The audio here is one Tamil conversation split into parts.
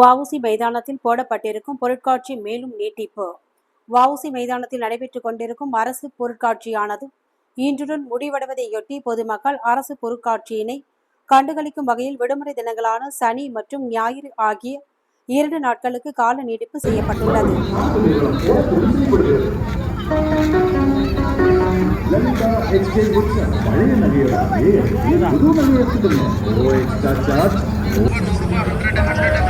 வஉசி மைதானத்தில் போடப்பட்டிருக்கும் பொருட்காட்சி மேலும் நீட்டிப்பு. வஉசி மைதானத்தில் நடைபெற்றுக் கொண்டிருக்கும் அரசு பொருட்காட்சியானது இன்றுடன் முடிவடைவதையொட்டி பொதுமக்கள் அரசு பொருட்காட்சியினை கண்டுகளிக்கும் வகையில் விடுமுறை தினங்களான சனி மற்றும் ஞாயிறு ஆகிய இரண்டு நாட்களுக்கு கால நீட்டிப்பு செய்யப்பட்டுள்ளது. பழைய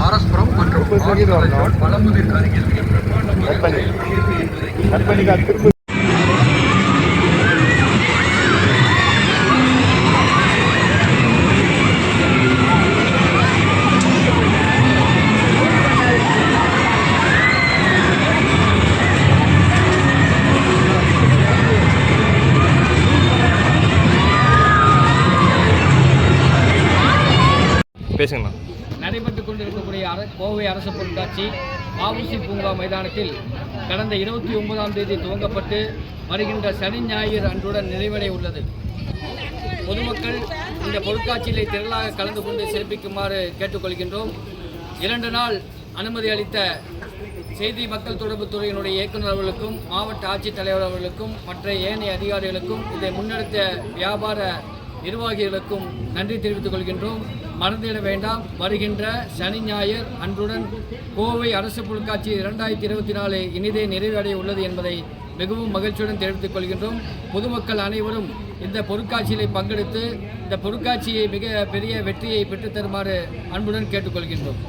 ஆர்எஸ்புரம் மற்றும் வளமுதிர் அருகில் பேசுங்கண்ணா. நடைபெற்றுக் கொண்டிருக்கக்கூடிய அர கோவை அரசு பொருட்காட்சி ஆவுசி பூங்கா மைதானத்தில் கடந்த இருபத்தி ஒன்பதாம் தேதி துவங்கப்பட்டு வருகின்ற சனி ஞாயிறு அன்றுடன் நிறைவடைய உள்ளது. பொதுமக்கள் இந்த பொருட்காட்சியிலே திரளாக கலந்து கொண்டு சிறப்பிக்குமாறு கேட்டுக்கொள்கின்றோம். இரண்டு நாள் அனுமதி அளித்த செய்தி மக்கள் தொடர்பு துறையினுடைய இயக்குநர் அவர்களுக்கும் மாவட்ட ஆட்சித்தலைவர் அவர்களுக்கும் மற்ற ஏனைய அதிகாரிகளுக்கும் இதை முன்னெடுத்த வியாபார நிர்வாகிகளுக்கும் நன்றி தெரிவித்துக் கொள்கின்றோம். மறந்துவிட வேண்டாம். வருகின்ற சனி ஞாயிறு அன்றுடன் கோவை அரசு பொருட்காட்சி இரண்டாயிரத்தி இருபத்தி நாலு இனிதே நிறைவடைய உள்ளது என்பதை மிகவும் மகிழ்ச்சியுடன் தெரிவித்துக் கொள்கின்றோம். பொதுமக்கள் அனைவரும் இந்த பொருட்காட்சியிலே பங்கெடுத்து இந்த பொருட்காட்சியை மிக பெரிய வெற்றியை பெற்றுத் தருமாறு அன்புடன் கேட்டுக்கொள்கின்றோம்.